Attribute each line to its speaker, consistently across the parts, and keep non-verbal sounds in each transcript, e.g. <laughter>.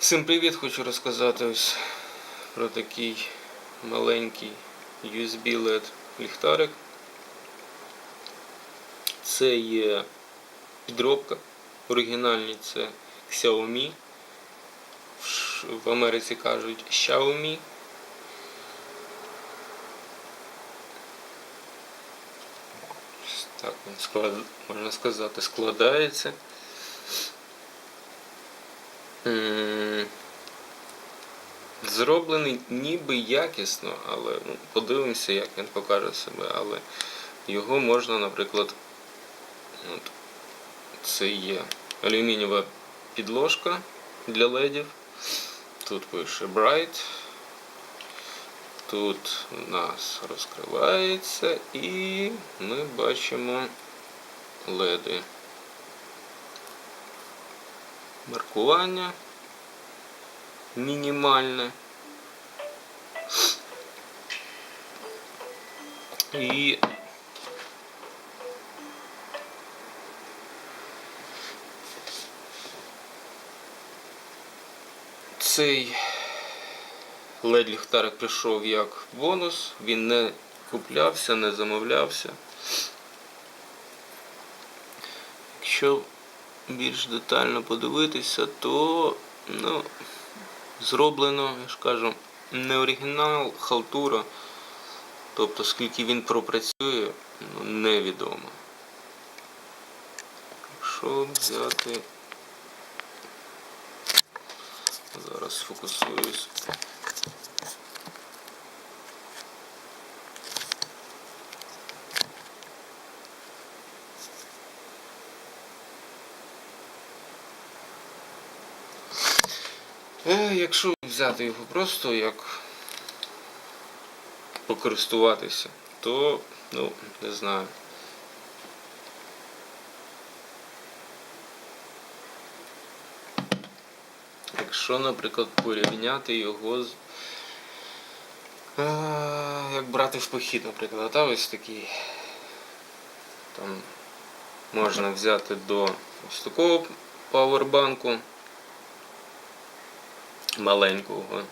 Speaker 1: Всім привіт! Хочу розказати ось про такий маленький USB LED ліхтарик. Це є підробка. Оригінальний це Xiaomi. В Америці кажуть Xiaomi. Так він склад... можна сказати складається. Зроблений ніби якісно, але ну, подивимося, як він покаже себе. Але його можна, наприклад, от, це є алюмінієва підложка для ледів. Тут пише Bright. Тут у нас розкривається і ми бачимо леди. Маркування мінімальне. І цей led ліхтарик прийшов як бонус, він не куплявся, не замовлявся. Якщо більш детально подивитися, то ну, зроблено, я ж кажу, не оригінал, халтура. Тобто скільки він пропрацює, ну, невідомо. Якщо взяти. Зараз сфокусуюсь. Якщо взяти його просто як покористуватися, то, ну, не знаю. Якщо, наприклад, порівняти його з. Е, як брати в похід, наприклад, а ось такий. Там можна взяти до ось такого павербанку маленького.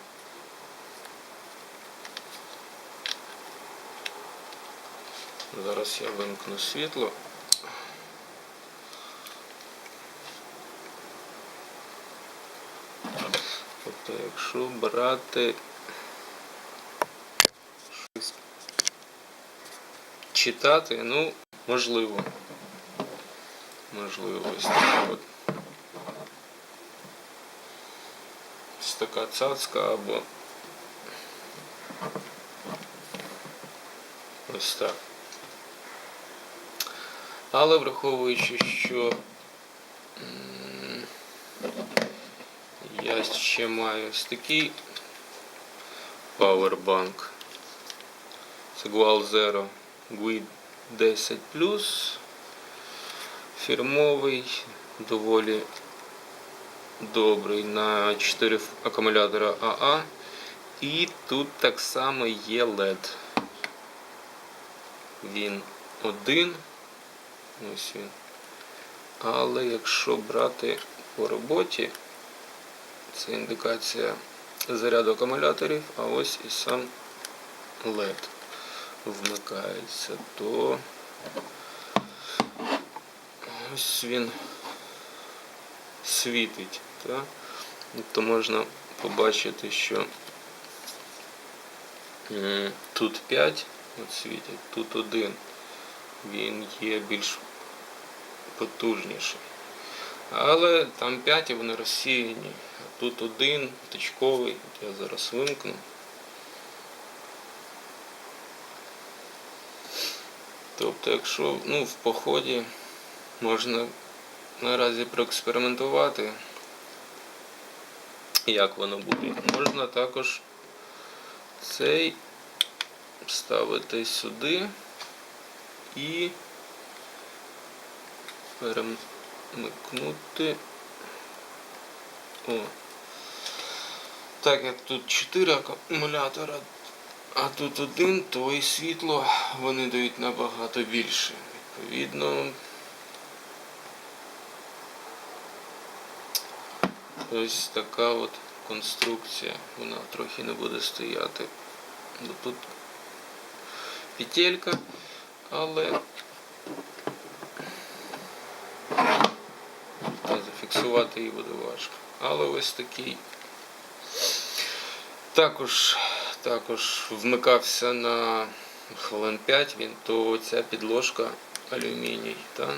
Speaker 1: Зараз я вимкну світло. Тобто, якщо брати щось читати, ну, можливо. Можливо, ось так от. Така цацка або ось так. Але враховуючи, що я ще маю ось такий Powerbank. Це Zero GUI 10 фірмовий, доволі добрий на 4 акумулятора АА. І тут так само є LED. Він один. Ось він. Але якщо брати по роботі, це індикація заряду акумуляторів, а ось і сам LED вмикається, то ось він світить. Так? То можна побачити, що тут 5 от світять, тут один. Він є більш потужніший. Але там 5 і вони розсіяні. А тут один точковий, я зараз вимкну. Тобто, якщо ну, в поході можна наразі проекспериментувати, <laughs> як воно буде. Можна також цей ставити сюди і перемикнути. О. Так як тут 4 акумулятора, а тут один, то і світло вони дають набагато більше. Відповідно, ось така от конструкція. Вона трохи не буде стояти. Тут петелька, але зафіксувати її буде важко. Але ось такий. Також, також вмикався на хвилин 5 він, то ця підложка алюміній та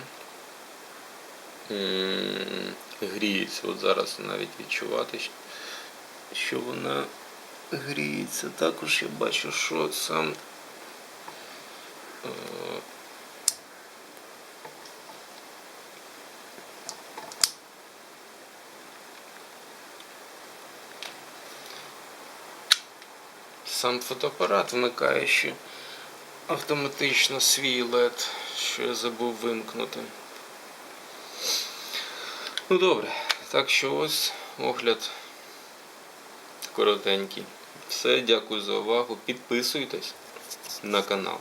Speaker 1: гріється. От зараз навіть відчувати, що вона гріється. Також я бачу, що сам е, сам фотоапарат вмикає ще автоматично свій LED, що я забув вимкнути. Ну добре, так що ось огляд коротенький. Все, дякую за увагу. Підписуйтесь на канал.